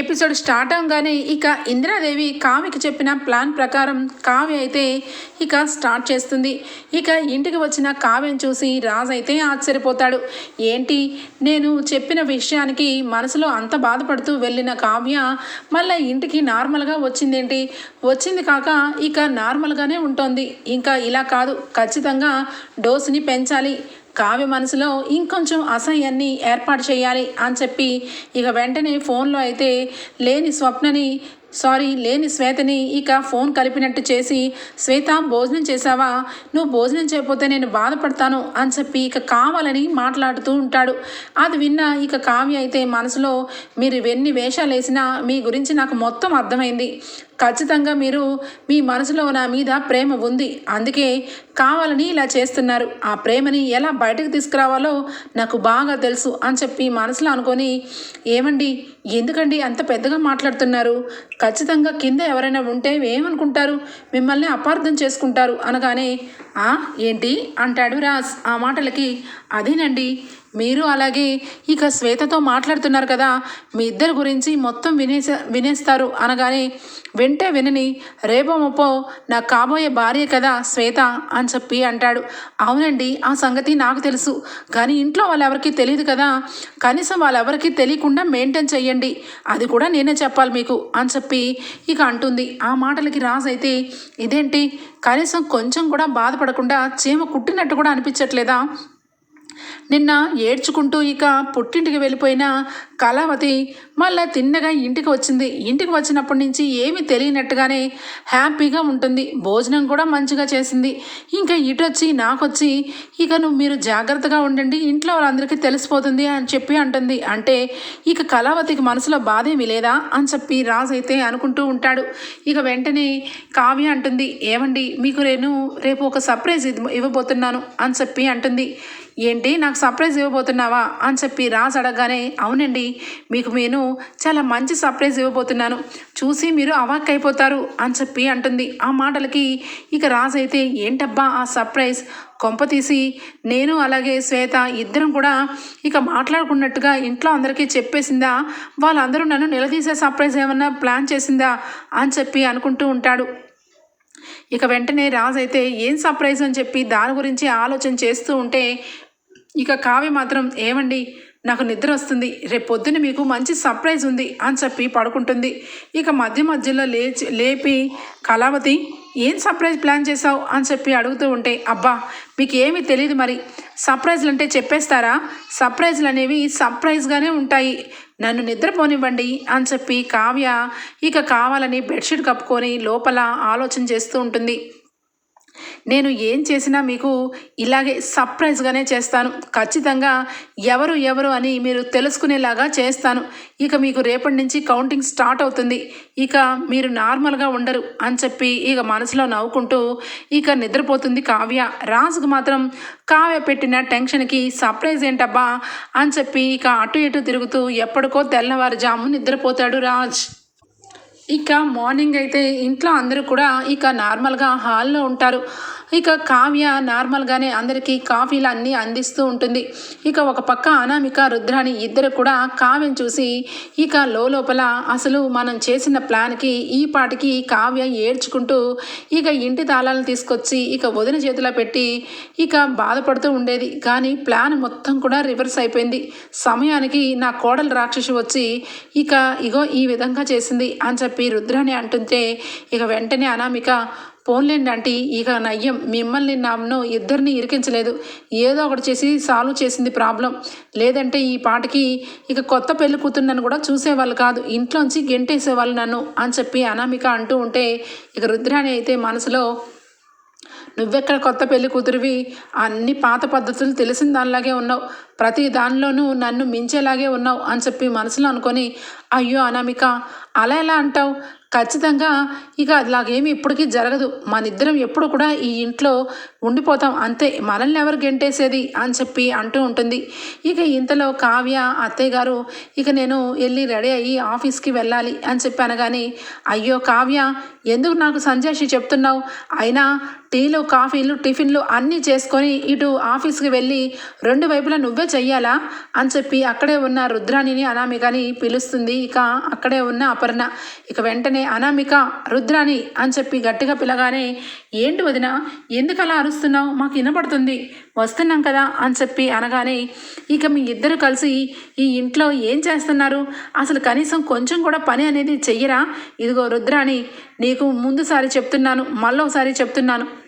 Episode start అవగానే ఇక ఇందిరాదేవి కావ్యకి చెప్పిన ప్లాన్ ప్రకారం కావ్య అయితే ఇక స్టార్ట్ చేస్తుంది. ఇక ఇంటికి వచ్చిన కావ్యం చూసి రాజు అయితే ఆశ్చర్యపోతాడు. ఏంటి? నేను చెప్పిన విషయానికి మనసులో అంత బాధపడుతూ వెళ్ళిన కావ్య మళ్ళీ ఇంటికి నార్మల్గా వచ్చిందేంటి? వచ్చింది కాక ఇక నార్మల్గానే ఉంటుంది. ఇంకా ఇలా కాదు. ఖచ్చితంగా డోసుని పెంచాలి. కావ్య మనసులో ఇంకొంచెం అసహ్యాన్ని ఏర్పాటు చేయాలి అని చెప్పి ఇక వెంటనే ఫోన్లో అయితే లేని స్వప్నని సారీ లేని శ్వేతని ఇక ఫోన్ కలిపినట్టు చేసి శ్వేత భోజనం చేసావా నువ్వు భోజనం చేయకపోతే నేను బాధపడతాను అని చెప్పి ఇక కావాలని మాట్లాడుతూ ఉంటాడు. అది విన్న ఇక కావ్య అయితే మనసులో మీరు ఎన్ని వేషాలు వేసినా మీ గురించి నాకు మొత్తం అర్థమైంది. ఖచ్చితంగా మీరు మీ మనసులో నా మీద ప్రేమ ఉంది. అందుకే కావాలని ఇలా చేస్తున్నారు. ఆ ప్రేమని ఎలా బయటకు తీసుకురావాలో నాకు బాగా తెలుసు అని చెప్పి మనసులో అనుకొని ఏమండి ఎందుకండి అంత పెద్దగా మాట్లాడుతున్నారు? ఖచ్చితంగా కింద ఎవరైనా ఉంటే ఏమనుకుంటారు? మిమ్మల్ని అపార్థం చేసుకుంటారు అనగానే ఆ ఏంటి? అంటాడు రాజ్. ఆ మాటలకి అదేనండి మీరు అలాగే ఇక శ్వేతతో మాట్లాడుతున్నారు కదా మీ ఇద్దరి గురించి మొత్తం వినేస వినేస్తారు అనగానే వింటే వినని రేపో ముప్పో నా కాబోయే భార్య కదా శ్వేత అని చెప్పి అంటాడు. అవునండి ఆ సంగతి నాకు తెలుసు. కానీ ఇంట్లో వాళ్ళెవరికి తెలియదు కదా. కనీసం వాళ్ళెవరికి తెలియకుండా మెయింటైన్ చేయండి అది కూడా నేనే చెప్పాలి మీకు అని చెప్పి ఇక అంటుంది. ఆ మాటలకి రాజు అయితే ఇదేంటి? కనీసం కొంచెం కూడా బాధపడకుండా చీమ కుట్టినట్టు కూడా అనిపించట్లేదా? నిన్న ఏడ్చుకుంటూ ఇక పుట్టింటికి వెళ్ళిపోయిన కళావతి మళ్ళా తిన్నగా ఇంటికి వచ్చింది. ఇంటికి వచ్చినప్పటి నుంచి ఏమీ తెలియనట్టుగానే హ్యాపీగా ఉంటుంది. భోజనం కూడా మంచిగా చేసింది. ఇంకా ఇటొచ్చి వచ్చి నాకొచ్చి ఇక నువ్వు మీరు జాగ్రత్తగా ఉండండి. ఇంట్లో వాళ్ళందరికీ తెలిసిపోతుంది అని చెప్పి అంటుంది. అంటే ఇక కళావతికి మనసులో బాధ ఏమీ లేదా అని చెప్పి రాజు అయితే అనుకుంటూ ఉంటాడు. ఇక వెంటనే కావ్య అంటుంది ఏమండి మీకు నేను రేపు ఒక సర్ప్రైజ్ ఇవ్వబోతున్నాను అని చెప్పి అంటుంది. ఏంటి నాకు సర్ప్రైజ్ ఇవ్వబోతున్నావా అని చెప్పి రాజు అడగగానే అవునండి మీకు నేను చాలా మంచి సర్ప్రైజ్ ఇవ్వబోతున్నాను. చూసి మీరు అవాక్ అయిపోతారు అని చెప్పి అంటుంది. ఆ మాటలకి ఇక రాజు అయితే ఏంటబ్బా ఆ సర్ప్రైజ్ కొంప తీసి నేను అలాగే శ్వేత ఇద్దరం కూడా ఇక మాట్లాడుకున్నట్టుగా ఇంట్లో అందరికీ చెప్పేసిందా? వాళ్ళందరూ నన్ను నిలదీసే సర్ప్రైజ్ ఏమన్నా ప్లాన్ చేసిందా? అని చెప్పి అనుకుంటూ ఉంటాడు. ఇక వెంటనే రాజు అయితే ఏం సర్ప్రైజ్ అని చెప్పి దాని గురించి ఆలోచన చేస్తూ ఉంటే ఇక కావ్య మాత్రం ఏమండి? నాకు నిద్ర వస్తుంది. రేపు పొద్దున్న మీకు మంచి సర్ప్రైజ్ ఉంది అని చెప్పి పడుకుంటుంది. ఇక మధ్య మధ్యలో లేచి లేపి కళావతి ఏం సర్ప్రైజ్ ప్లాన్ చేసావు అని చెప్పి అడుగుతూ ఉంటే అబ్బా మీకు ఏమీ తెలియదు మరి. సర్ప్రైజ్లు అంటే చెప్పేస్తారా? సర్ప్రైజ్లు అనేవి సర్ప్రైజ్గానే ఉంటాయి. నన్ను నిద్రపోనివ్వండి అని చెప్పి కావ్య ఇక కావాలని బెడ్షీట్ కప్పుకొని లోపల ఆలోచన చేస్తూ ఉంటుంది. నేను ఏం చేసినా మీకు ఇలాగే సర్ప్రైజ్గానే చేస్తాను. ఖచ్చితంగా ఎవరు ఎవరు అని మీరు తెలుసుకునేలాగా చేస్తాను. ఇక మీకు రేపటి నుంచి కౌంటింగ్ స్టార్ట్ అవుతుంది. ఇక మీరు నార్మల్గా ఉండరు అని చెప్పి ఇక మనసులో నవ్వుకుంటూ ఇక నిద్రపోతుంది కావ్య. రాజుకు మాత్రం కావ్య పెట్టిన టెన్షన్కి సర్ప్రైజ్ ఏంటబ్బా అని చెప్పి ఇక అటు ఇటు తిరుగుతూ ఎప్పటికో తెల్లవారుజాము నిద్రపోతాడు రాజ్. ఇక మార్నింగ్ అయితే ఇంట్లో అందరూ కూడా ఇక నార్మల్గా హాల్లో ఉంటారు. ఇక కావ్య నార్మల్గానే అందరికీ కాఫీలు అన్నీ అందిస్తూ ఉంటుంది. ఇక ఒక పక్క అనామిక రుద్రాని ఇద్దరు కూడా కావ్యం చూసి ఇక లోపల అసలు మనం చేసిన ప్లాన్కి ఈ పాటికి కావ్య ఏడ్చుకుంటూ ఇక ఇంటి తాళాలను తీసుకొచ్చి ఇక వదిన చేతిలో పెట్టి ఇక బాధపడుతూ ఉండేది. కానీ ప్లాన్ మొత్తం కూడా రివర్స్ అయిపోయింది. సమయానికి నా కోడలు రాక్షసి వచ్చి ఇక ఇగో ఈ విధంగా చేసింది అని చెప్పి రుద్రాని అంటుంటే ఇక వెంటనే అనామిక పోన్లేండి ఆంటీ ఇక నయ్యం మిమ్మల్ని నన్ను ఇద్దరిని ఇరికించలేదు. ఏదో ఒకటి చేసి సాల్వ్ చేసింది ప్రాబ్లం. లేదంటే ఈ పాటకి ఇక కొత్త పెళ్ళి కూతురు కూడా చూసేవాళ్ళు కాదు. ఇంట్లోంచి గెంటేసేవాళ్ళు నన్ను అని చెప్పి అనామిక అంటూ ఉంటే ఇక రుద్రాణి అయితే మనసులో నువ్వెక్కడ కొత్త పెళ్ళి కూతురివి? అన్ని పాత పద్ధతులు తెలిసిన దానిలాగే ఉన్నావు. ప్రతి దానిలోనూ నన్ను మించేలాగే ఉన్నావు అని చెప్పి మనసులో అనుకొని అయ్యో అనామిక అలా ఎలా అంటావు? ఖచ్చితంగా ఇక అలాగేమి ఇప్పటికీ జరగదు. మన ఇద్దరం ఎప్పుడు కూడా ఈ ఇంట్లో ఉండిపోతాం. అంతే మనల్ని ఎవరు గెంటేసేది అని చెప్పి అంటూ ఉంటుంది. ఇక ఇంతలో కావ్య అత్తయ్య గారు ఇక నేను వెళ్ళి రెడీ అయ్యి ఆఫీస్కి వెళ్ళాలి అని చెప్పాను కానీ అయ్యో కావ్య ఎందుకు నాకు సంజాషి చెప్తున్నావు? అయినా టీలు కాఫీలు టిఫిన్లు అన్నీ చేసుకొని ఇటు ఆఫీస్కి వెళ్ళి రెండు వైపులా నువ్వే చెయ్యాలా? అని చెప్పి అక్కడే ఉన్న రుద్రాణిని అనామికని పిలుస్తుంది. ఇక అక్కడే ఉన్న అపర్ణ. ఇక వెంటనే అనామిక రుద్రాణి అని చెప్పి గట్టిగా పిలగానే ఏంటి వదిన ఎందుకు అలా అరుస్తున్నావు? మాకు వినపడుతుంది. వస్తున్నాం కదా అని చెప్పి అనగానే ఇక మీ ఇద్దరు కలిసి ఈ ఇంట్లో ఏం చేస్తున్నారు? అసలు కనీసం కొంచెం కూడా పని అనేది చెయ్యరా? ఇదిగో రుద్రాణి నీకు ముందుసారి చెప్తున్నాను మళ్ళీ ఒకసారి చెప్తున్నాను.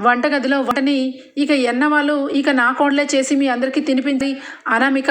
వంటగదిలో వంటని ఇక ఎన్నవాళ్ళు ఇక నా కోడలే చేసి మీ అందరికీ తినిపించి అనామిక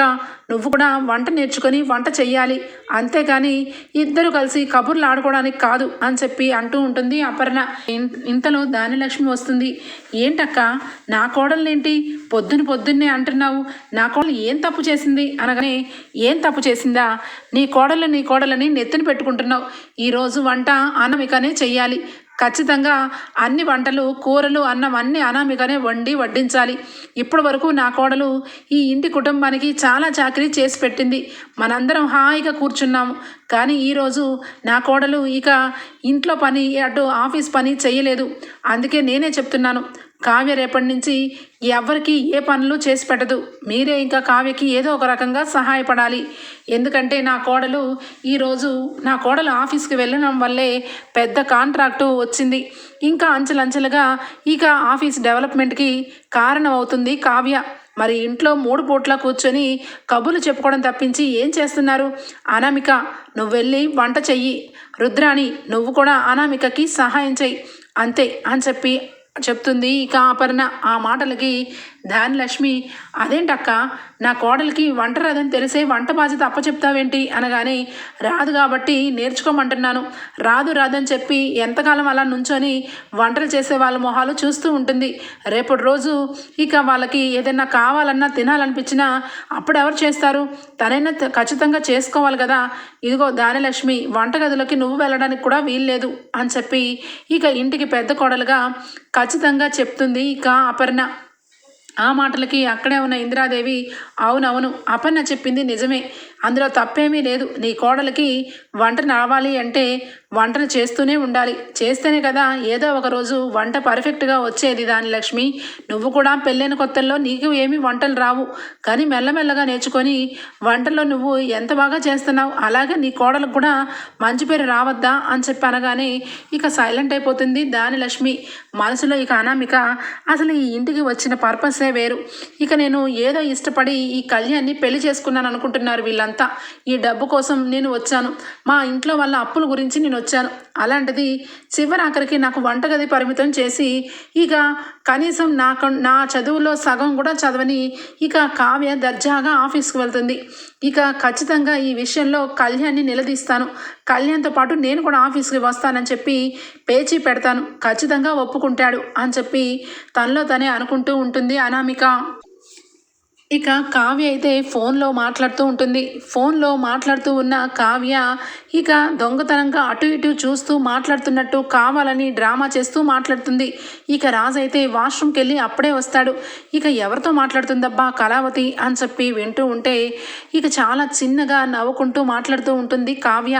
నువ్వు కూడా వంట నేర్చుకొని వంట చెయ్యాలి. అంతేగాని ఇద్దరు కలిసి కబుర్లు ఆడుకోవడానికి కాదు అని చెప్పి అంటూ ఉంటుంది అపర్ణ. ఇన్- ఇంతలో దానిలక్ష్మి వస్తుంది. ఏంటక్క? నా కోడలనేంటి పొద్దున పొద్దున్నే అంటున్నావు. నా కోడలు ఏం తప్పు చేసింది? అనగానే ఏం తప్పు చేసిందా? నీ కోడలు నీ కోడలని నెత్తిన పెట్టుకుంటున్నావు. ఈరోజు వంట అనామికనే చెయ్యాలి. ఖచ్చితంగా అన్ని వంటలు కూరలు అన్నం అన్ని అనామికనే వండి వడ్డించాలి. ఇప్పటి వరకు నా కోడలు ఈ ఇంటి కుటుంబానికి చాలా చాకరీ చేసి పెట్టింది. మనందరం హాయిగా కూర్చున్నాము. కానీ ఈరోజు నా కోడలు ఇక ఇంట్లో పని అటు ఆఫీస్ పని చేయలేదు. అందుకే నేనే చెప్తున్నాను. కావ్య రేపటి నుంచి ఎవరికి ఏ పనులు చేసి పెట్టదు. మీరే ఇంకా కావ్యకి ఏదో ఒక రకంగా సహాయపడాలి. ఎందుకంటే నా కోడలు ఈరోజు నా కోడలు ఆఫీస్కి వెళ్ళడం వల్లే పెద్ద కాంట్రాక్టు వచ్చింది. ఇంకా అంచెలంచెలుగా ఇక ఆఫీస్ డెవలప్మెంట్కి కారణం అవుతుంది కావ్య. మరి ఇంట్లో మూడు పూట్ల కూర్చొని కబుర్లు చెప్పుకోవడం తప్పించి ఏం చేస్తున్నారు? అనామిక నువ్వు వెళ్ళి వంట చెయ్యి. రుద్రాణి నువ్వు కూడా అనామికకి సహాయం చెయ్యి. అంతే అని చెప్పి చెప్తుంది. ఇక అపర్ణ ఆ మాటలకి ధాన్యలక్ష్మి అదేంటక్క? నా కోడలికి వంట రాదని తెలిసే వంట బాధ్యత అప్పచెప్తావేంటి? అనగానే రాదు కాబట్టి నేర్చుకోమంటున్నాను. రాదు రాదని చెప్పి ఎంతకాలం అలా నుంచొని వంటలు చేసే వాళ్ళ మొహాలు చూస్తూ ఉంటుంది. రేపటి రోజు ఇక వాళ్ళకి ఏదైనా కావాలన్నా తినాలనిపించినా అప్పుడు ఎవరు చేస్తారు? తనైనా త- ఖచ్చితంగా చేసుకోవాలి కదా. ఇదిగో దానిలక్ష్మి వంటగదిలోకి నువ్వు వెళ్ళడానికి కూడా వీల్లేదు అని చెప్పి ఇక ఇంటికి పెద్ద కోడలుగా ఖచ్చితంగా చెప్తుంది ఇక అపర్ణ. ఆ మాటలకి అక్కడే ఉన్న ఇందిరాదేవి అవునవును అపర్ణ చెప్పింది నిజమే. అందులో తప్పేమీ లేదు. నీ కోడలికి వంట రావాలి అంటే వంటను చేస్తూనే ఉండాలి. చేస్తేనే కదా ఏదో ఒక రోజు వంట పర్ఫెక్ట్గా వచ్చేది దాని లక్ష్మి. నువ్వు కూడా పెళ్ళైన కొత్తల్లో నీకు ఏమీ వంటలు రావు. కానీ మెల్లమెల్లగా నేర్చుకొని వంటల్లో నువ్వు ఎంత బాగా చేస్తున్నావు అలాగే నీ కోడలకు కూడా మంచి పేరు రావద్దా అని చెప్పి అనగానే ఇక సైలెంట్ అయిపోతుంది దాని లక్ష్మి. మనసులో ఇక అనామిక అసలు ఈ ఇంటికి వచ్చిన పర్పసే వేరు. ఇక నేను ఏదో ఇష్టపడి ఈ కళ్యాణ్ని పెళ్ళి చేసుకున్నాను అనుకుంటున్నారు వీళ్ళంతా. ఈ డబ్బు కోసం నేను వచ్చాను. మా ఇంట్లో వాళ్ళ అప్పుల గురించి నేను వచ్చాను. అలాంటిది చివరాఖరికి నాకు వంటగది పరిమితం చేసి ఇక కనీసం నాకు నా చదువులో సగం కూడా చదవని ఇక కావ్య దర్జాగా ఆఫీస్కి వెళ్తుంది. ఇక ఖచ్చితంగా ఈ విషయంలో కళ్యాణ్ని నిలదీస్తాను. కళ్యాణ్తో పాటు నేను కూడా ఆఫీస్కి వస్తానని చెప్పి పేచీ పెడతాను. ఖచ్చితంగా ఒప్పుకుంటాడు అని చెప్పి తనలో తనే అనుకుంటూ ఉంటుంది అనామిక. ఇక కావ్య అయితే ఫోన్లో మాట్లాడుతూ ఉంటుంది. ఫోన్లో మాట్లాడుతూ ఉన్న కావ్య ఇక దొంగతనంగా అటు ఇటు చూస్తూ మాట్లాడుతున్నట్టు కావాలని డ్రామా చేస్తూ మాట్లాడుతుంది. ఇక రాజు అయితే వాష్రూమ్కి వెళ్ళి అప్పుడే వస్తాడు. ఇక ఎవరితో మాట్లాడుతుందబ్బా కళావతి అని చెప్పి వింటూ ఉంటే ఇక చాలా చిన్నగా నవ్వుకుంటూ మాట్లాడుతూ ఉంటుంది కావ్య.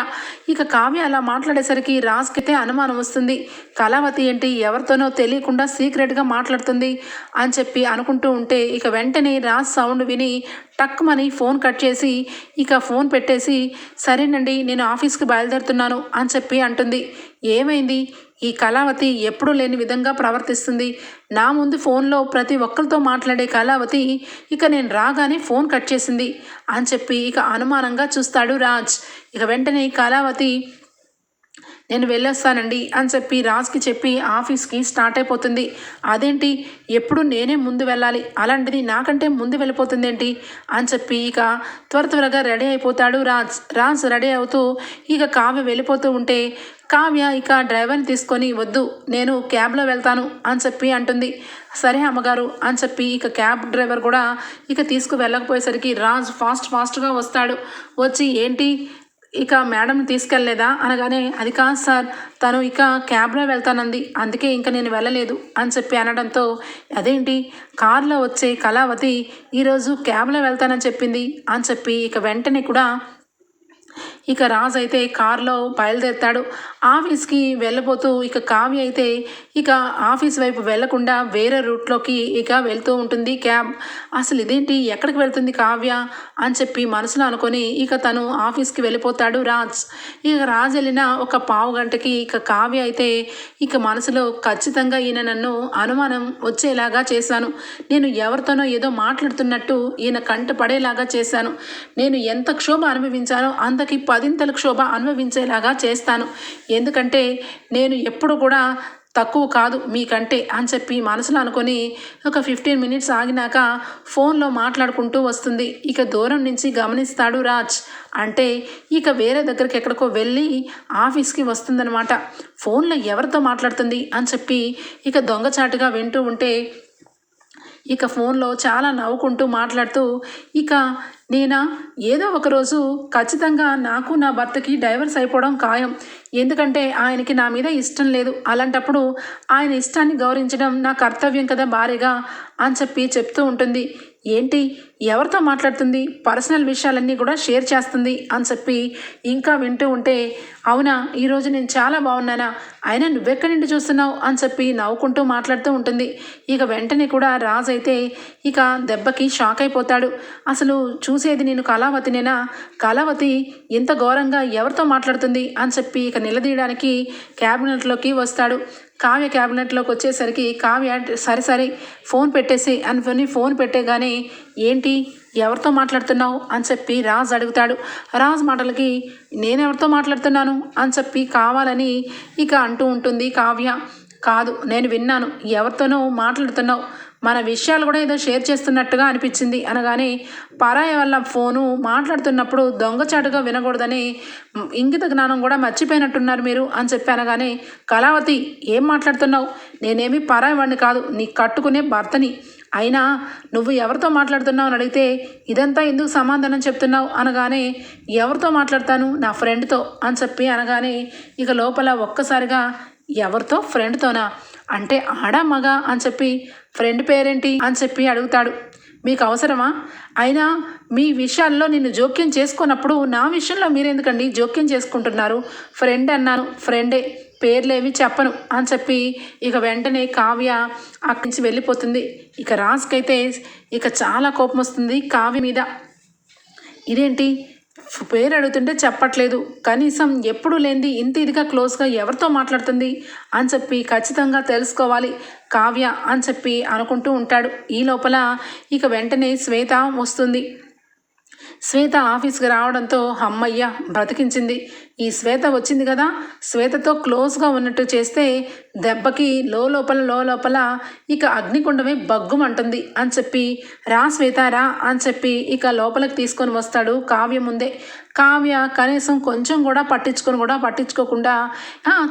ఇక కావ్య అలా మాట్లాడేసరికి రాజుకైతే అనుమానం వస్తుంది. కళావతి ఏంటి ఎవరితోనో తెలియకుండా సీక్రెట్గా మాట్లాడుతుంది అని చెప్పి అనుకుంటూ ఉంటే ఇక వెంటనే రాజ్ సౌండ్ విని టక్మని ఫోన్ కట్ చేసి ఇక ఫోన్ పెట్టేసి సరేనండి నేను ఆఫీస్కి బయలుదేరుతున్నాను అని చెప్పి అంటుంది. ఏమైంది? ఈ కళావతి ఎప్పుడూ లేని విధంగా ప్రవర్తిస్తుంది. నా ముందు ఫోన్లో ప్రతి ఒక్కరితో మాట్లాడే కళావతి ఇక నేను రాగానే ఫోన్ కట్ చేసింది అని చెప్పి ఇక అనుమానంగా చూస్తాడు రాజ్. ఇక వెంటనే కళావతి నేను వెళ్ళొస్తానండి అని చెప్పి రాజ్కి చెప్పి ఆఫీస్కి స్టార్ట్ అయిపోతుంది. అదేంటి? ఎప్పుడు నేనే ముందు వెళ్ళాలి. అలాంటిది నాకంటే ముందు వెళ్ళిపోతుంది ఏంటి? అని చెప్పి ఇక త్వర త్వరగా రెడీ అయిపోతాడు రాజ్. రాజ్ రెడీ అవుతూ ఇక కావ్య వెళ్ళిపోతూ ఉంటే కావ్య ఇక డ్రైవర్ని తీసుకొని వద్దు నేను క్యాబ్లో వెళ్తాను అని చెప్పి అంటుంది. సరే అమ్మగారు అని చెప్పి ఇక క్యాబ్ డ్రైవర్ కూడా ఇక తీసుకు వెళ్ళకపోయేసరికి రాజ్ ఫాస్ట్ ఫాస్ట్గా వస్తాడు. వచ్చి ఏంటి? ఇక మేడం తీసుకెళ్ళలేదా అనగానే అది కాదు సార్ తను ఇక క్యాబ్లో వెళ్తానంది. అందుకే ఇంకా నేను వెళ్ళలేదు అని చెప్పి అనడంతో అదేంటి? కార్లో వచ్చే కళావతి ఈరోజు క్యాబ్లో వెళ్తానని చెప్పింది అని చెప్పి ఇక వెంటనే కూడా ఇక రాజు అయితే కారులో బయలుదేరుతాడు. ఆఫీస్కి వెళ్ళబోతూ ఇక కావ్య అయితే ఇక ఆఫీస్ వైపు వెళ్ళకుండా వేరే రూట్లోకి ఇక వెళ్తూ ఉంటుంది క్యాబ్. అసలు ఇదేంటి? ఎక్కడికి వెళ్తుంది కావ్య? అని చెప్పి మనసులో అనుకొని ఇక తను ఆఫీస్కి వెళ్ళిపోతాడు రాజ్. ఇక రాజ్ వెళ్ళిన ఒక పావు గంటకి ఇక కావ్య అయితే ఇక మనసులో ఖచ్చితంగా ఈయన నన్ను అనుమానం వచ్చేలాగా చేశాను. నేను ఎవరితోనో ఏదో మాట్లాడుతున్నట్టు ఈయన కంట పడేలాగా చేశాను. నేను ఎంత క్షోభ అనుభవించానో అంతకి పదింతల క్షోభ అనుభవించేలాగా చేస్తాను. ఎందుకంటే నేను ఎప్పుడు కూడా తక్కువ కాదు మీకంటే అని చెప్పి మనసులో అనుకొని ఒక ఫిఫ్టీన్ మినిట్స్ ఆగినాక ఫోన్లో మాట్లాడుకుంటూ వస్తుంది. ఇక దూరం నుంచి గమనిస్తాడు రాజ్. అంటే ఇక వేరే దగ్గరికి ఎక్కడికో వెళ్ళి ఆఫీస్కి వస్తుందనమాట ఫోన్లో ఎవరితో మాట్లాడుతుంది అని చెప్పి ఇక దొంగచాటుగా వింటూ ఉంటే ఇక ఫోన్లో చాలా నవ్వుకుంటూ మాట్లాడుతూ ఇక నేనా? ఏదో ఒకరోజు ఖచ్చితంగా నాకు నా భర్తకి డైవర్స్ అయిపోవడం ఖాయం. ఎందుకంటే ఆయనకి నా మీద ఇష్టం లేదు. అలాంటప్పుడు ఆయన ఇష్టాన్ని గౌరవించడం నా కర్తవ్యం కదా భార్యగా? అని చెప్పి చెప్తూ ఉంటుంది. ఏంటి? ఎవరితో మాట్లాడుతుంది? పర్సనల్ విషయాలన్నీ కూడా షేర్ చేస్తుంది అని చెప్పి ఇంకా వింటూ ఉంటే అవునా ఈరోజు నేను చాలా బాగున్నానా? అయినా నువ్వెక్కడి నుండి చూస్తున్నావు? అని చెప్పి నవ్వుకుంటూ మాట్లాడుతూ ఉంటుంది. ఇక వెంటనే కూడా రాజు అయితే ఇక దెబ్బకి షాక్ అయిపోతాడు. అసలు చూసేది నేను కళావతినేనా? కళావతి ఇంత ఘోరంగా ఎవరితో మాట్లాడుతుంది? అని చెప్పి ఇక నిలదీయడానికి క్యాబినెట్లోకి వస్తాడు. కావ్య క్యాబినెట్లోకి వచ్చేసరికి కావ్య సరే సరే ఫోన్ పెట్టేసి అనుకుని ఫోన్ పెట్టేగానే ఏంటి ఎవరితో మాట్లాడుతున్నావు అని చెప్పి రాజ్ అడుగుతాడు. రాజ్ మాటలకి నేనెవరితో మాట్లాడుతున్నాను అని చెప్పి కావాలని ఇక అంటూ ఉంటుంది కావ్య. కాదు నేను విన్నాను ఎవరితోనో మాట్లాడుతున్నావు. మన విషయాలు కూడా ఏదో షేర్ చేస్తున్నట్టుగా అనిపించింది అనగానే పరాయ వల్ల ఫోను మాట్లాడుతున్నప్పుడు దొంగచాటుగా వినకూడదని ఇంగిత జ్ఞానం కూడా మర్చిపోయినట్టున్నారు మీరు అని చెప్పి అనగానే కళావతి ఏం మాట్లాడుతున్నావు? నేనేమి పరాయి వాడిని కాదు నీ కట్టుకునే భర్తని. అయినా నువ్వు ఎవరితో మాట్లాడుతున్నావు అని అడిగితే ఇదంతా ఎందుకు సమాధానం చెప్తున్నావు? అనగానే ఎవరితో మాట్లాడతాను? నా ఫ్రెండ్తో. అని చెప్పి అనగానే ఇక లోపల ఒక్కసారిగా ఎవరితో? ఫ్రెండ్తోనా? అంటే ఆడ మగ? అని చెప్పి ఫ్రెండ్ పేరేంటి అని చెప్పి అడుగుతాడు. మీకు అవసరమా? అయినా మీ విషయాల్లో నేను జోక్యం చేసుకున్నప్పుడు నా విషయంలో మీరెందుకండి జోక్యం చేసుకుంటున్నారు? ఫ్రెండ్ అన్నాను. ఫ్రెండే పేర్లేవి చెప్పను అని చెప్పి ఇక వెంటనే కావ్య అక్కడి నుంచి వెళ్ళిపోతుంది. ఇక రాజుకైతే ఇక చాలా కోపం వస్తుంది కావ్య మీద. ఇదేంటి? పేరు అడుగుతుంటే చెప్పట్లేదు. కనీసం ఎప్పుడు లేనిది ఇంత ఇదిగా క్లోజ్గా ఎవరితో మాట్లాడుతుంది? అని చెప్పి ఖచ్చితంగా తెలుసుకోవాలి. కావ్య అని చెప్పి అనుకుంటూ ఉంటాడు. ఈ లోపల ఇక వెంటనే శ్వేత వస్తుంది. శ్వేత ఆఫీస్కి రావడంతో అమ్మయ్య బ్రతికించింది. ఈ శ్వేత వచ్చింది కదా. శ్వేతతో క్లోజ్గా ఉన్నట్టు చేస్తే దెబ్బకి లో లోపల లో లోపల ఇక అగ్నికుండమే బగ్గుమంటుంది అని చెప్పి రా శ్వేత రా అని చెప్పి ఇక లోపలికి తీసుకొని వస్తాడు కావ్య ముందే. కావ్య కనీసం కొంచెం కూడా పట్టించుకొని కూడా పట్టించుకోకుండా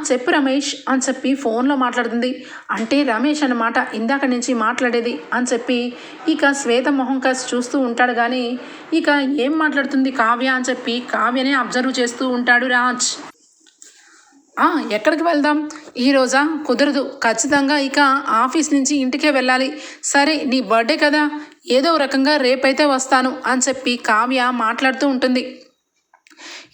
చెప్పు రమేష్ అని చెప్పి ఫోన్లో మాట్లాడుతుంది. అంటే రమేష్ అన్నమాట ఇందాక నుంచి మాట్లాడేది అని చెప్పి ఇక శ్వేత మొహం కాసి చూస్తూ ఉంటాడు కానీ ఇక ఏం మాట్లాడుతుంది కావ్య అని చెప్పి కావ్యనే అబ్జర్వ్ చేస్తూ ఉంటాడు రాజ్ ఎక్కడికి వెళ్దాం? ఈరోజా కుదరదు. ఖచ్చితంగా ఇక ఆఫీస్ నుంచి ఇంటికే వెళ్ళాలి. సరే నీ బర్త్డే కదా? ఏదో రకంగా రేపైతే వస్తాను అని చెప్పి కావ్య మాట్లాడుతూ ఉంటుంది.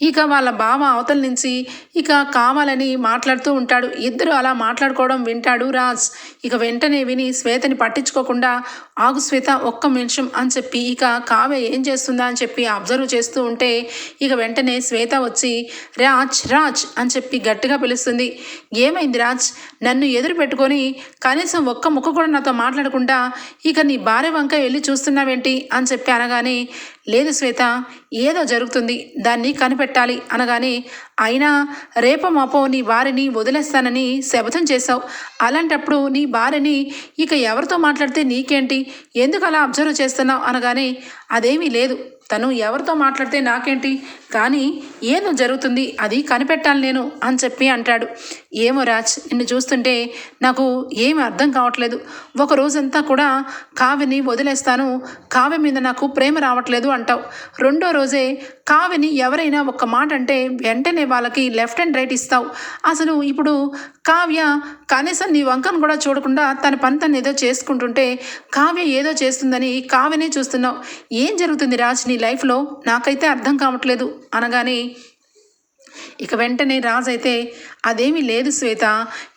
ఇక వాళ్ళ బావ అవతల నుంచి ఇక కావాలని మాట్లాడుతూ ఉంటాడు. ఇద్దరు అలా మాట్లాడుకోవడం వింటాడు రాజ్. ఇక వెంటనే విని శ్వేతని పట్టించుకోకుండా ఆగు శ్వేత ఒక్క నిమిషం అని చెప్పి ఇక కావ్య ఏం చేస్తుందా అని చెప్పి అబ్జర్వ్ చేస్తూ ఉంటే ఇక వెంటనే శ్వేత వచ్చి రాజ్ రాజ్ అని చెప్పి గట్టిగా పిలుస్తుంది. ఏమైంది రాజ్? నన్ను ఎదురు పెట్టుకొని కనీసం ఒక్క ముక్క కూడా నాతో మాట్లాడకుండా ఇక నీ భార్య వంక వెళ్ళి చూస్తున్నావేంటి? అని చెప్పి అనగానే లేదు శ్వేత ఏదో జరుగుతుంది దాన్ని కనిపెట్టాలి అనగానే అయినా రేపో మాపో నీ భార్యని వదిలేస్తానని శపథం చేశావు. అలాంటప్పుడు నీ భార్యని ఇక ఎవరితో మాట్లాడితే నీకేంటి? ఎందుకు అలా అబ్జర్వ్ చేస్తున్నావు అనగానే అదేమీ లేదు. తను ఎవరితో మాట్లాడితే నాకేంటి? కానీ ఏదో జరుగుతుంది అది కనిపెట్టాలి నేను అని చెప్పి అంటాడు. ఏమో రాజ్ నిన్ను చూస్తుంటే నాకు ఏమి అర్థం కావట్లేదు. ఒక రోజంతా కూడా కావ్యని వదిలేస్తాను. కావ్య మీద నాకు ప్రేమ రావట్లేదు అంటావు. రెండో రోజే కావ్యని ఎవరైనా ఒక్క మాట అంటే వెంటనే వాళ్ళకి లెఫ్ట్ అండ్ రైట్ ఇస్తావు. అసలు ఇప్పుడు కావ్య కనీసం నీ వంకను కూడా చూడకుండా తన పని తను ఏదో చేసుకుంటుంటే కావ్య ఏదో చేస్తుందని కావ్యనే చూస్తున్నావు. ఏం జరుగుతుంది రాజ్ నీ లైఫ్లో నాకైతే అర్థం కావట్లేదు. అనగానే ఇక వెంటనే రాజ్ అయితే అదేమీ లేదు శ్వేత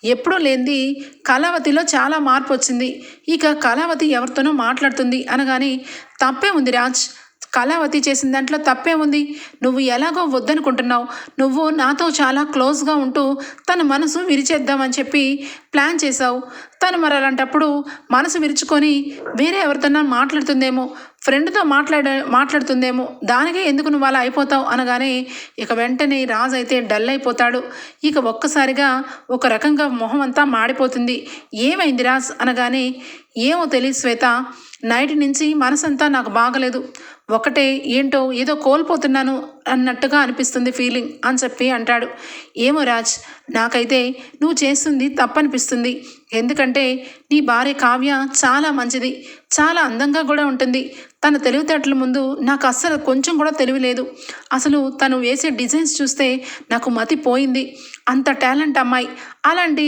ఎప్పుడూ లేనిది కళావతిలో చాలా మార్పు వచ్చింది ఇక కళావతి ఎవరితోనో మాట్లాడుతుంది అనగానే తప్పే ఉంది రాజ్ కళావతి చేసిన దాంట్లో తప్పే ఉంది. నువ్వు ఎలాగో వద్దనుకుంటున్నావు. నువ్వు నాతో చాలా క్లోజ్గా ఉంటూ తన మనసు విరిచేద్దామని చెప్పి ప్లాన్ చేశావు. తను మరి అలాంటప్పుడు మనసు విరుచుకొని వేరే ఎవరితోనా మాట్లాడుతుందేమో ఫ్రెండ్తో మాట్లాడ మాట్లాడుతుందేమో దానికే ఎందుకు నువ్వు అలా అయిపోతావు అనగానే ఇక వెంటనే రాజు అయితే డల్ అయిపోతాడు. ఇక ఒక్కసారిగా ఒక రకంగా మొహం అంతా మాడిపోతుంది. ఏమైంది రాజ్ అనగానే ఏమో తెలియదు శ్వేత నైట్ నుంచి మనసంతా నాకు బాగలేదు. ఒకటే ఏంటో ఏదో కోల్పోతున్నాను అన్నట్టుగా అనిపిస్తుంది ఫీలింగ్ అని చెప్పి అంటాడు. ఏమో రాజ్ నాకైతే నువ్వు చేస్తుంది తప్పనిపిస్తుంది. ఎందుకంటే నీ భార్య కావ్య చాలా మంచిది చాలా అందంగా కూడా ఉంటుంది. తన తెలివితేటల ముందు నాకు అస్సలు కొంచెం కూడా తెలివి లేదు. అసలు తను వేసే డిజైన్స్ చూస్తే నాకు మతి పోయింది. అంత టాలెంట్ అమ్మాయి. అలాంటి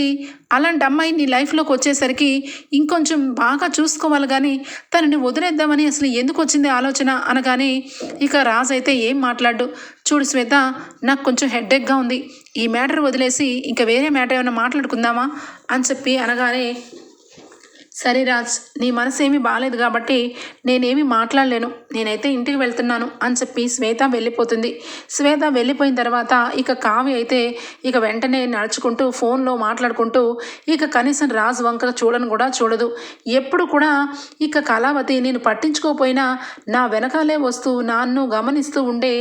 అలాంటి అమ్మాయి నీ లైఫ్లోకి వచ్చేసరికి ఇంకొంచెం బాగా చూసుకోవాలి కానీ తనని వదిలేద్దామని అసలు ఎందుకు వచ్చింది ఆలోచన అనగానే ఇక రాజు అయితే ఏం మాట్లాడు చూడు శ్వేత నాకు కొంచెం హెడ్డేక్గా ఉంది. ఈ మ్యాటర్ వదిలేసి ఇంకా వేరే మ్యాటర్ ఏమైనా మాట్లాడుకుందామా అని చెప్పి అనగానే సరే రాజ్ నీ మనసు ఏమీ బాగాలేదు కాబట్టి నేనేమి మాట్లాడలేను. నేనైతే ఇంటికి వెళ్తున్నాను అని చెప్పి శ్వేత వెళ్ళిపోతుంది. శ్వేత వెళ్ళిపోయిన తర్వాత ఇక కావ్య అయితే ఇక వెంటనే నడుచుకుంటూ ఫోన్లో మాట్లాడుకుంటూ ఇక కనీసం రాజ్ వంక చూడను కూడా చూడదు. ఎప్పుడు కూడా ఇక కళావతి నేను పట్టించుకోకపోయినా నా వెనకాలే వస్తూ నన్ను గమనిస్తూ ఉండే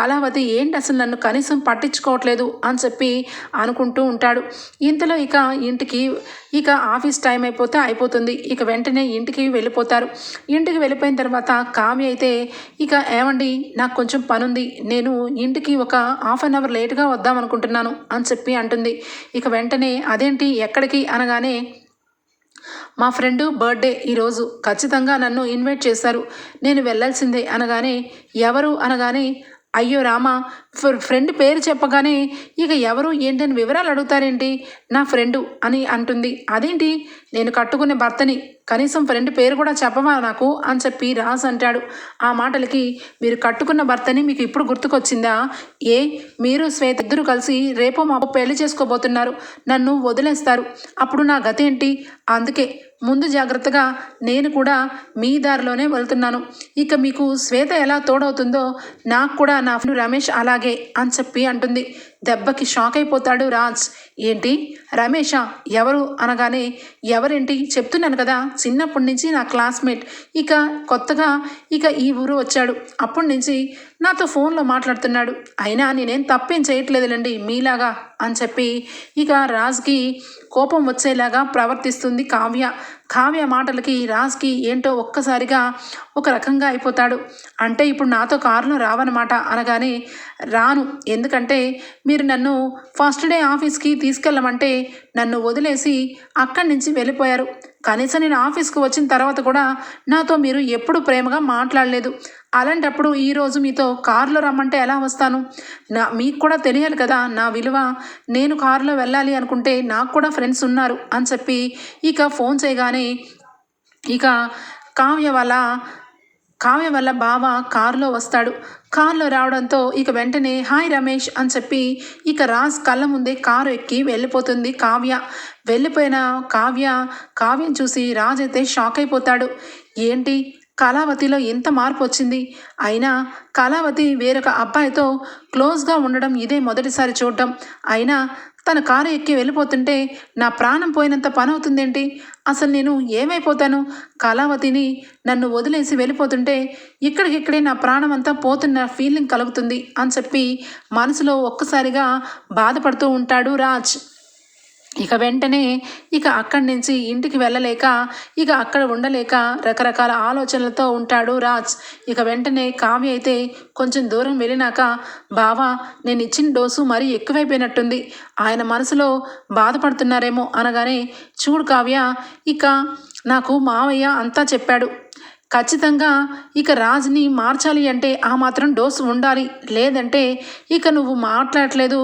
కళావతి ఏంటి అసలు నన్ను కనీసం పట్టించుకోవట్లేదు అని చెప్పి అనుకుంటూ ఉంటాడు. ఇంతలో ఇక ఇంటికి ఇక ఆఫీస్ టైం అయిపోతే అయిపోతుంది. ఇక వెంటనే ఇంటికి వెళ్ళిపోతారు. ఇంటికి వెళ్ళిపోయిన తర్వాత కావ్య అయితే ఇక ఏమండి నాకు కొంచెం పనుంది. నేను ఇంటికి ఒక హాఫ్ అన్ అవర్ లేట్గా వద్దాం అనుకుంటున్నాను అని చెప్పి అంటుంది. ఇక వెంటనే అదేంటి ఎక్కడికి? అనగానే మా ఫ్రెండ్ బర్త్డే ఈరోజు ఖచ్చితంగా నన్ను ఇన్వైట్ చేశారు నేను వెళ్ళాల్సిందే. అనగానే ఎవరు? అనగానే అయ్యో రామా ఫ్రెండ్ పేరు చెప్పగానే ఇక ఎవరు ఏంటని వివరాలు అడుగుతారేంటి? నా ఫ్రెండు అని అంటుంది. అదేంటి? నేను కట్టుకునే భర్తని కనీసం ఫ్రెండ్ పేరు కూడా చెప్పవా నాకు? అని చెప్పి రాజ్ అంటాడు. ఆ మాటలకి మీరు కట్టుకున్న భర్తని మీకు ఇప్పుడు గుర్తుకొచ్చిందా? ఏ మీరు శ్వేత ఇద్దరు కలిసి రేపో మాపో పెళ్ళి చేసుకోబోతున్నారు. నన్ను వదిలేస్తారు. అప్పుడు నా గతి ఏంటి అందుకే ముందు జాగ్రత్తగా నేను కూడా మీ దారిలోనే వెళ్తున్నాను. ఇక మీకు శ్వేత ఎలా తోడవుతుందో నాకు కూడా నా రమేష్ అలాగే అని చెప్పి అంటుంది. దెబ్బకి షాక్ అయిపోతాడు రాజ్. ఏంటి? రమేషా ఎవరు? అనగానే ఎవరేంటి? చెప్తున్నాను కదా చిన్నప్పటి నుంచి నా క్లాస్మేట్. ఇక కొత్తగా ఇక ఈ ఊరు వచ్చాడు. అప్పటి నుంచి నాతో ఫోన్లో మాట్లాడుతున్నాడు. అయినా నేనేం తప్పేం చేయట్లేదులేండి మీలాగా అని చెప్పి ఇక రాజ్కి కోపం వచ్చేలాగా ప్రవర్తిస్తుంది కావ్య. కావ్య మాటలకి రాజ్కి ఏంటో ఒక్కసారిగా ఒక రకంగా అయిపోతాడు. అంటే ఇప్పుడు నాతో కారులో రావన్నమాట అనగానే రాను. ఎందుకంటే మీరు నన్ను ఫస్ట్ డే ఆఫీస్కి తీసుకెళ్ళమంటే నన్ను వదిలేసి అక్కడి నుంచి వెళ్ళిపోయారు. కనీసం నేను ఆఫీస్కి వచ్చిన తర్వాత కూడా నాతో మీరు ఎప్పుడు ప్రేమగా మాట్లాడలేదు. అలాంటప్పుడు ఈరోజు మీతో కారులో రమ్మంటే ఎలా వస్తాను? నా మీకు కూడా తెలియాలి కదా నా విలువ. నేను కారులో వెళ్ళాలి అనుకుంటే నాకు కూడా ఫ్రెండ్స్ ఉన్నారు అని చెప్పి ఇక ఫోన్ చేయగానే ఇక కావ్య వల్ల కావ్య వల్ల బావ కారులో వస్తాడు. కారులో రావడంతో ఇక వెంటనే హాయ్ రమేష్ అని చెప్పి ఇక రాజ్ కళ్ళ ముందే కారు ఎక్కి వెళ్ళిపోతుంది కావ్య. వెళ్ళిపోయిన కావ్య కావ్యం చూసి రాజ్ అయితే షాక్ అయిపోతాడు. ఏంటి? కళావతిలో ఎంత మార్పు వచ్చింది? అయినా కళావతి వేరొక అబ్బాయితో క్లోజ్గా ఉండడం ఇదే మొదటిసారి చూడటం అయినా తన కారు ఎక్కి వెళ్ళిపోతుంటే నా ప్రాణం పోయినంత పని అవుతుందేంటి అసలు నేను ఏమైపోతాను? కళావతిని నన్ను వదిలేసి వెళ్ళిపోతుంటే ఇక్కడికిక్కడే నా ప్రాణం అంతా పోతున్న ఫీలింగ్ కలుగుతుంది అని చెప్పి మనసులో ఒక్కసారిగా బాధపడుతూ ఉంటాడు రాజ్. ఇక వెంటనే ఇక అక్కడి నుంచి ఇంటికి వెళ్ళలేక ఇక అక్కడ ఉండలేక రకరకాల ఆలోచనలతో ఉంటాడు రాజ్. ఇక వెంటనే కావ్య అయితే కొంచెం దూరం వెళ్ళినాక బావా నేను ఇచ్చిన డోసు మరీ ఎక్కువైపోయినట్టుంది. ఆయన మనసులో బాధపడుతున్నారేమో అనగానే చూడు కావ్య ఇక నాకు మావయ్య అంతా చెప్పాడు. ఖచ్చితంగా ఇక రాజుని మార్చాలి అంటే ఆ మాత్రం డోసు ఉండాలి. లేదంటే ఇక నువ్వు మాట్లాడట్లేదు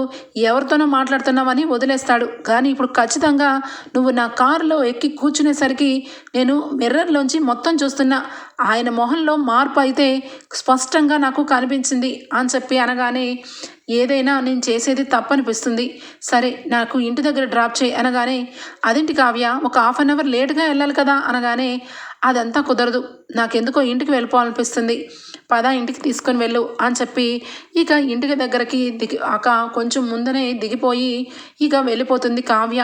ఎవరితోనో మాట్లాడుతున్నావని వదిలేస్తాడు. కానీ ఇప్పుడు ఖచ్చితంగా నువ్వు నా కారులో ఎక్కి కూర్చునేసరికి నేను మిర్రర్లోంచి మొత్తం చూస్తున్నా. ఆయన మొహంలో మార్పు అయితే స్పష్టంగా నాకు కనిపించింది అని చెప్పి అనగానే ఏదైనా నేను చేసేది తప్పనిపిస్తుంది. సరే నాకు ఇంటి దగ్గర డ్రాప్ చేయి అనగానే అదేంటి కావ్య ఒక హాఫ్ అన్ అవర్ లేట్గా వెళ్ళాలి కదా అనగానే అదంతా కుదరదు. నాకెందుకో ఇంటికి వెళ్ళిపోవాలనిపిస్తుంది. పద ఇంటికి తీసుకొని వెళ్ళు అని చెప్పి ఇక ఇంటికి దగ్గరికి దిగి అక కొంచెం ముందనే దిగిపోయి ఇక వెళ్ళిపోతుంది కావ్య.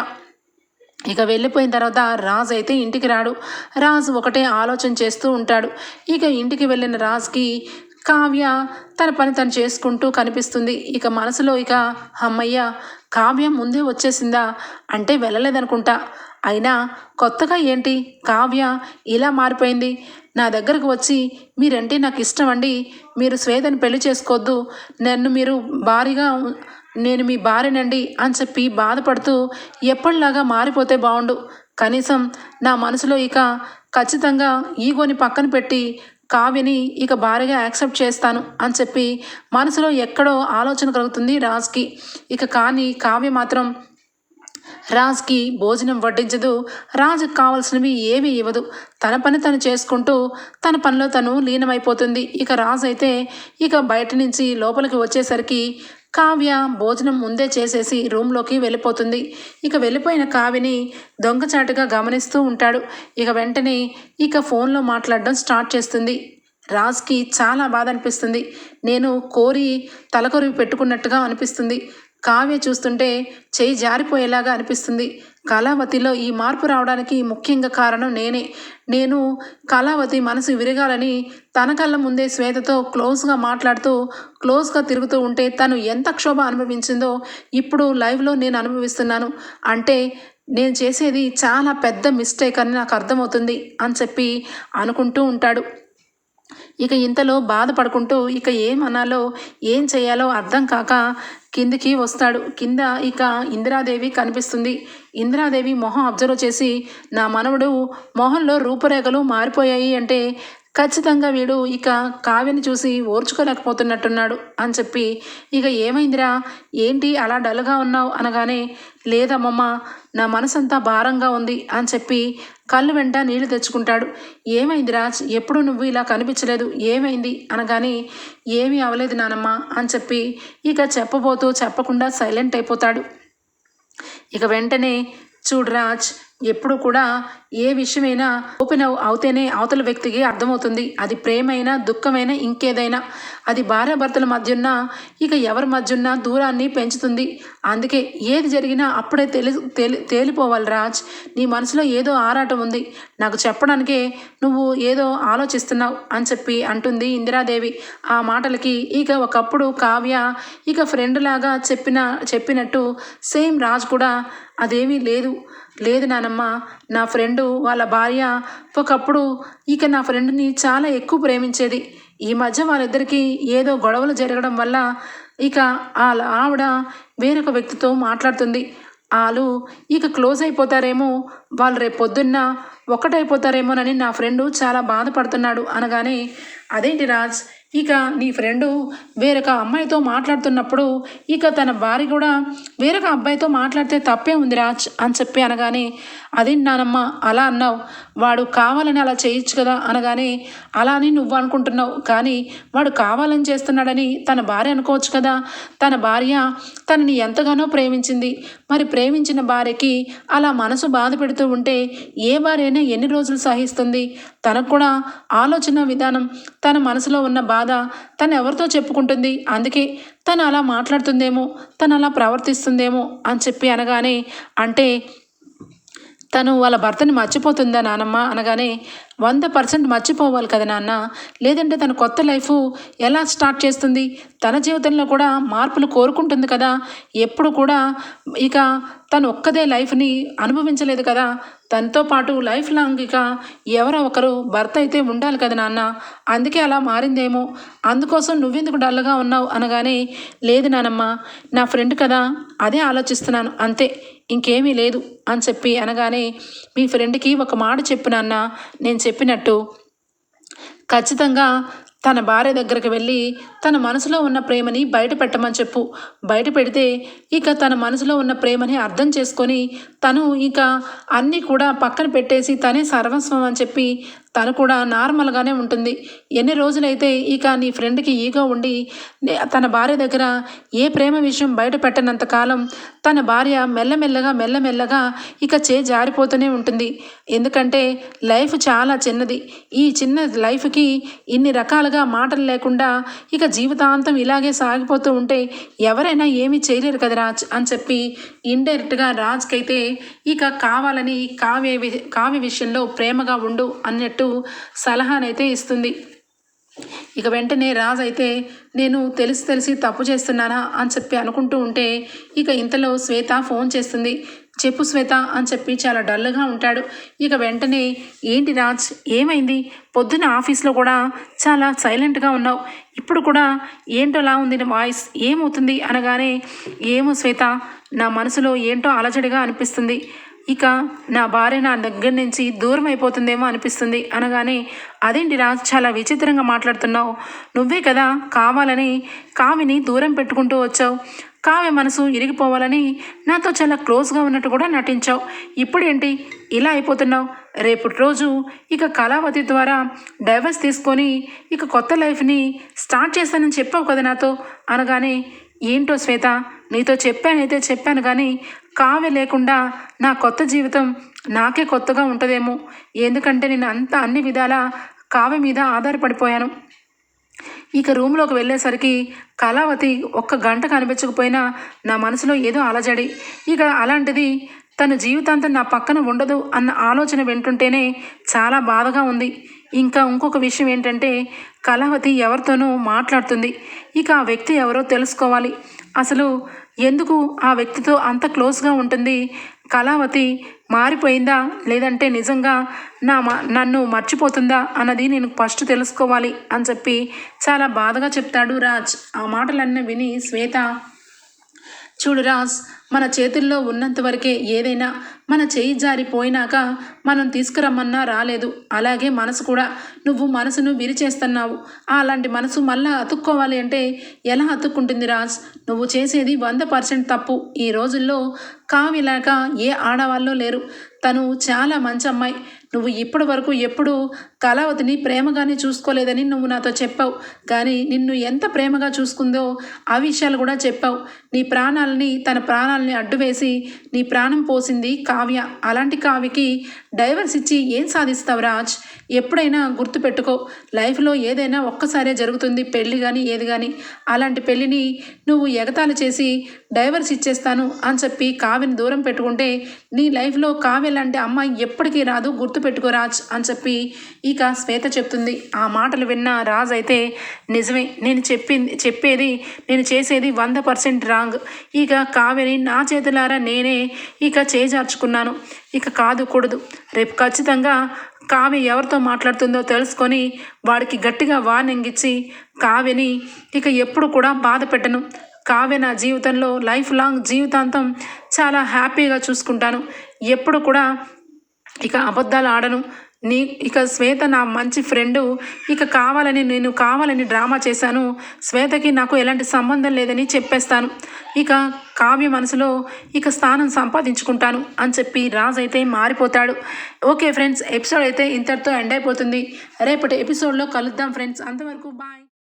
ఇక వెళ్ళిపోయిన తర్వాత రాజు అయితే ఇంటికి రాడు. రాజు ఒకటే ఆలోచన చేస్తూ ఉంటాడు. ఇక ఇంటికి వెళ్ళిన రాజుకి కావ్య తన పని తను చేసుకుంటూ కనిపిస్తుంది. ఇక మనసులో ఇక అమ్మయ్య కావ్య ముందే వచ్చేసిందా? అంటే వెళ్ళలేదనుకుంటా. అయినా కొత్తగా ఏంటి? కావ్య ఇలా మారిపోయింది. నా దగ్గరకు వచ్చి మీరంటే నాకు ఇష్టం అండి మీరు శ్వేతను పెళ్ళి చేసుకోవద్దు నన్ను మీరు భారీగా నేను మీ భార్యనండి అని చెప్పి బాధపడుతూ ఎప్పటిలాగా మారిపోతే బాగుండు కనీసం నా మనసులో ఇక ఖచ్చితంగా ఈగోని పక్కన పెట్టి కావ్యని ఇక భారీగా యాక్సెప్ట్ చేస్తాను అని చెప్పి మనసులో ఎక్కడో ఆలోచన కలుగుతుంది రాజ్కి. ఇక కానీ కావ్య మాత్రం రాజ్కి భోజనం వడ్డించదు. రాజుకు కావాల్సినవి ఏమీ ఇవ్వదు. తన పని తను చేసుకుంటూ తన పనిలో తను లీనమైపోతుంది. ఇక రాజు అయితే ఇక బయట నుంచి లోపలికి వచ్చేసరికి కావ్య భోజనం ముందే చేసేసి రూమ్లోకి వెళ్ళిపోతుంది. ఇక వెళ్ళిపోయిన కావ్యని దొంగచాటుగా గమనిస్తూ ఉంటాడు. ఇక వెంటనే ఇక ఫోన్లో మాట్లాడడం స్టార్ట్ చేస్తుంది. రాజ్కి చాలా బాధ అనిపిస్తుంది. నేను కోరి తలకొరివి పెట్టుకున్నట్టుగా అనిపిస్తుంది. కావ్య చూస్తుంటే చేయి జారిపోయేలాగా అనిపిస్తుంది. కళావతిలో ఈ మార్పు రావడానికి ముఖ్యంగా కారణం నేనే. నేను కళావతి మనసు విరగాలని తన కళ్ళ ముందే శ్వేతతో క్లోజ్గా మాట్లాడుతూ క్లోజ్గా తిరుగుతూ ఉంటే తను ఎంత క్షోభ అనుభవించిందో ఇప్పుడు లైవ్లో నేను అనుభవిస్తున్నాను. అంటే నేను చేసేది చాలా పెద్ద మిస్టేక్ అని నాకు అర్థమవుతుంది అని చెప్పి అనుకుంటూ ఉంటాడు. ఇక ఇంతలో బాధపడుకుంటూ ఇక ఏం అనాలో ఏం చేయాలో అర్థం కాక కిందికి వస్తాడు. కింద ఇక ఇందిరాదేవి కనిపిస్తుంది. ఇందిరాదేవి మొహం అబ్జర్వ్ చేసి నా మనవడు మొహంలో రూపురేఖలు మారిపోయాయి అంటే ఖచ్చితంగా వీడు ఇక కావ్యని చూసి ఓర్చుకోలేకపోతున్నట్టున్నాడు అని చెప్పి ఇక ఏమైందిరా? ఏంటి అలా డల్గా ఉన్నావు? అనగానే లేదమ్మమ్మ నా మనసంతా భారంగా ఉంది అని చెప్పి కళ్ళు వెంట నీళ్ళు తెచ్చుకుంటాడు. ఏమైంది రాజ్ ఎప్పుడు నువ్వు ఇలా కనిపించలేదు? ఏమైంది? అనగానే ఏమీ అవలేదు నానమ్మ అని చెప్పి ఇక చెప్పబోతూ చెప్పకుండా సైలెంట్ అయిపోతాడు. ఇక వెంటనే చూడు రాజ్ ఎప్పుడు కూడా ఏ విషయమైనా ఓపెన్ అవుతేనే అవతల వ్యక్తికి అర్థమవుతుంది. అది ప్రేమైనా దుఃఖమైనా ఇంకేదైనా. అది భార్యాభర్తల మధ్య ఉన్న ఇక ఎవరి మధ్య ఉన్న దూరాన్ని పెంచుతుంది. అందుకే ఏది జరిగినా అప్పుడే తెలి తేలి తేలిపోవాలి రాజ్. నీ మనసులో ఏదో ఆరాటం ఉంది. నాకు చెప్పడానికే నువ్వు ఏదో ఆలోచిస్తున్నావు అని చెప్పి అంటుంది ఇందిరాదేవి. ఆ మాటలకి ఇక ఒకప్పుడు కావ్య ఇక ఫ్రెండ్ లాగా చెప్పిన చెప్పినట్టు సేమ్ రాజ్ కూడా అదేమీ లేదు. లేదు నానమ్మ నా ఫ్రెండు వాళ్ళ భార్య ఒకప్పుడు ఇక నా ఫ్రెండ్ని చాలా ఎక్కువ ప్రేమించేది. ఈ మధ్య వాళ్ళిద్దరికీ ఏదో గొడవలు జరగడం వల్ల ఇక వాళ్ళ ఆవిడ వేరొక వ్యక్తితో మాట్లాడుతుంది. వాళ్ళు ఇక క్లోజ్ అయిపోతారేమో వాళ్ళు రేపు పొద్దున్న ఒకటైపోతారేమోనని నా ఫ్రెండు చాలా బాధపడుతున్నాడు అనగానే అదేంటి రాజ్ ఇక నీ ఫ్రెండు వేరొక అమ్మాయితో మాట్లాడుతున్నప్పుడు ఇక తన భార్య కూడా వేరొక అబ్బాయితో మాట్లాడితే తప్పే ఉంది రాజ్ అని చెప్పి అనగానే అదేంటి నానమ్మ అలా అన్నావు. వాడు కావాలని అలా చేయొచ్చు కదా అనగానే అలా అని నువ్వు అనుకుంటున్నావు. కానీ వాడు కావాలని చేస్తున్నాడని తన భార్య అనుకోవచ్చు కదా. తన భార్య తనని ఎంతగానో ప్రేమించింది. మరి ప్రేమించిన భార్యకి అలా మనసు బాధ పెడుతూ ఉంటే ఏ భార్య అయినా ఎన్ని రోజులు సహిస్తుంది? తనకు కూడా ఆలోచన విధానం తన మనసులో ఉన్న బాధ తను ఎవరితో చెప్పుకుంటుంది? అందుకే తను అలా మాట్లాడుతుందేమో తను అలా ప్రవర్తిస్తుందేమో అని చెప్పి అనగానే అంటే తను వాళ్ళ భర్తని మర్చిపోతుందా నానమ్మ? అనగానే వంద పర్సెంట్ మర్చిపోవాలి కదా నాన్న? లేదంటే తన కొత్త లైఫ్ ఎలా స్టార్ట్ చేస్తుంది? తన జీవితంలో కూడా మార్పులు కోరుకుంటుంది కదా? ఎప్పుడు కూడా ఇక తను ఒక్కదే లైఫ్ని అనుభవించలేదు కదా? తనతో పాటు లైఫ్ లాంగ్ ఇక ఎవరో ఒకరు భర్త అయితే ఉండాలి కదా నాన్న? అందుకే అలా మారిందేమో. అందుకోసం నువ్వెందుకు డల్గా ఉన్నావు? అనగానే లేదు నానమ్మ నా ఫ్రెండ్ కదా? అదే ఆలోచిస్తున్నాను. అంతే. ఇంకేమీ లేదు అని చెప్పి అనగానే మీ ఫ్రెండ్కి ఒక మాట చెప్పు నాన్న నేను చెప్పినట్టు. ఖచ్చితంగా తన భార్య దగ్గరికి వెళ్ళి తన మనసులో ఉన్న ప్రేమని బయట పెట్టమని చెప్పు. బయట పెడితే ఇక తన మనసులో ఉన్న ప్రేమని అర్థం చేసుకొని తను ఇక అన్నీ కూడా పక్కన పెట్టేసి తనే సర్వస్వం అని చెప్పి తను కూడా నార్మల్గానే ఉంటుంది. ఎన్ని రోజులైతే ఇక నీ ఫ్రెండ్కి ఈగో ఉండి తన భార్య దగ్గర ఏ ప్రేమ విషయం బయట పెట్టనంత కాలం తన భార్య మెల్లమెల్లగా మెల్లమెల్లగా ఇక చే జారిపోతూనే ఉంటుంది. ఎందుకంటే లైఫ్ చాలా చిన్నది. ఈ చిన్న లైఫ్కి ఇన్ని రకాలుగా మాటలు లేకుండా ఇక జీవితాంతం ఇలాగే సాగిపోతూ ఉంటే ఎవరైనా ఏమీ చేయలేరు కదా రాజ్ అని చెప్పి ఇండైరెక్ట్గా రాజ్కైతే ఇక కావాలని కావ్య కావ్య విషయంలో ప్రేమగా ఉండు అన్నట్టు సలహానైతే ఇస్తుంది. ఇక వెంటనే రాజ్ అయితే నేను తెలిసి తెలిసి తప్పు చేస్తున్నానా? అని చెప్పి అనుకుంటూ ఉంటే ఇక ఇంతలో శ్వేత ఫోన్ చేస్తుంది. చెప్పు శ్వేత అని చెప్పి చాలా డల్గా ఉంటాడు. ఇక వెంటనే ఏంటి రాజ్ ఏమైంది? పొద్దున ఆఫీస్లో కూడా చాలా సైలెంట్గా ఉన్నావు. ఇప్పుడు కూడా ఏంటోలా ఉంది వాయిస్? ఏమవుతుంది? అనగానే ఏమో శ్వేత నా మనసులో ఏంటో అలజడిగా అనిపిస్తుంది. ఇక నా భార్య నా దగ్గర నుంచి దూరం అయిపోతుందేమో అనిపిస్తుంది. అనగానే అదేంటి రా చాలా విచిత్రంగా మాట్లాడుతున్నావు. నువ్వే కదా కావాలని కావిని దూరం పెట్టుకుంటూ వచ్చావు. కావ్య మనసు ఇరిగిపోవాలని నాతో చాలా క్లోజ్గా ఉన్నట్టు కూడా నటించావు. ఇప్పుడేంటి ఇలా అయిపోతున్నావు? రేపటి రోజు ఇక కళావతి ద్వారా డైవర్స్ తీసుకొని ఇక కొత్త లైఫ్ని స్టార్ట్ చేస్తానని చెప్పావు కదా నాతో. అనగానే ఏంటో శ్వేత నీతో చెప్పానైతే చెప్పాను కానీ కావ్య లేకుండా నా కొత్త జీవితం నాకే కొత్తగా ఉంటుందేమో. ఎందుకంటే నేను అంత అన్ని విధాల కావ్య మీద ఆధారపడిపోయాను. ఇక రూమ్లోకి వెళ్ళేసరికి కళావతి ఒక్క గంట కనిపించకపోయినా నా మనసులో ఏదో అలజడి. ఇక అలాంటిది తన జీవితాంతం నా పక్కన ఉండదు అన్న ఆలోచన వింటుంటేనే చాలా బాధగా ఉంది. ఇంకా ఇంకొక విషయం ఏంటంటే కళావతి ఎవరితోనూ మాట్లాడుతుంది. ఇక ఆ వ్యక్తి ఎవరో తెలుసుకోవాలి. అసలు ఎందుకు ఆ వ్యక్తితో అంత క్లోజ్గా ఉంటుంది? కళావతి మారిపోయిందా? లేదంటే నిజంగా నా మ- నన్ను మర్చిపోతుందా? అన్నది నేను ఫస్ట్ తెలుసుకోవాలి అని చెప్పి చాలా బాధగా చెప్తాడు రాజ్. ఆ మాటలన్నీ విని శ్వేత చూడు రాజ్ మన చేతుల్లో ఉన్నంత వరకే ఏదైనా మన చేయి జారిపోయినాక మనం తీసుకురమ్మన్నా రాలేదు. అలాగే మనసు కూడా నువ్వు మనసును విరిచేస్తున్నావు. అలాంటి మనసు మళ్ళా అతుక్కోవాలి అంటే ఎలా అతుక్కుంటుంది రాజ్? నువ్వు చేసేది వంద పర్సెంట్ తప్పు. ఈ రోజుల్లో కావిలాక ఏ ఆడవాళ్ళు లేరు. తను చాలా మంచి అమ్మాయి. నువ్వు ఇప్పటి వరకు ఎప్పుడూ కళావతిని ప్రేమగానే చూసుకోలేదని నువ్వు నాతో చెప్పావు. కానీ నిన్ను ఎంత ప్రేమగా చూసుకుందో ఆ విషయాలు కూడా చెప్పావు. నీ ప్రాణాలని తన ప్రాణాలని అడ్డువేసి నీ ప్రాణం పోసింది కావ్య. అలాంటి కావ్యకి డైవర్స్ ఇచ్చి ఏం సాధిస్తావు రాజ్? ఎప్పుడైనా గుర్తుపెట్టుకో లైఫ్లో ఏదైనా ఒక్కసారే జరుగుతుంది పెళ్ళి కానీ ఏది కానీ అలాంటి పెళ్ళిని నువ్వు ఎగతాళి చేసి డైవర్స్ ఇచ్చేస్తాను అని చెప్పి కావ్యని దూరం పెట్టుకుంటే నీ లైఫ్లో కావ్య లాంటి అమ్మాయి ఎప్పటికీ రాదు గుర్తుపెట్టుకో రాజ్ అని చెప్పి ఇక శ్వేత చెప్తుంది ఆ మాటలు విన్న రాజ్ అయితే నిజమే. నేను చెప్పింది చెప్పేది నేను చేసేది వంద పర్సెంట్ రాంగ్. ఇక కావ్యని నా చేతులారా నేనే ఇక చేజార్చుకున్నాను. ఇక కాదు కూడదు. రేపు ఖచ్చితంగా కావ్య ఎవరితో మాట్లాడుతుందో తెలుసుకొని వాడికి గట్టిగా వార్నింగ్ ఇచ్చి కావ్యని ఇక ఎప్పుడు కూడా బాధ పెట్టను. కావ్య నా జీవితంలో లైఫ్ లాంగ్ జీవితాంతం చాలా హ్యాపీగా చూసుకుంటాను. ఎప్పుడు కూడా ఇక అబద్ధాలు ఆడను. నీ ఇక శ్వేత నా మంచి ఫ్రెండు ఇక కావాలని నేను కావాలని డ్రామా చేశాను. శ్వేతకి నాకు ఎలాంటి సంబంధం లేదని చెప్పేస్తాను. ఇక కావ్య మనసులో ఇక స్థానం సంపాదించుకుంటాను అని చెప్పి రాజ్ అయితే మారిపోతాడు. ఓకే ఫ్రెండ్స్ ఎపిసోడ్ అయితే ఇంతటితో ఎండ్ అయిపోతుంది. రేపటి ఎపిసోడ్లో కలుద్దాం ఫ్రెండ్స్. అంతవరకు బాయ్.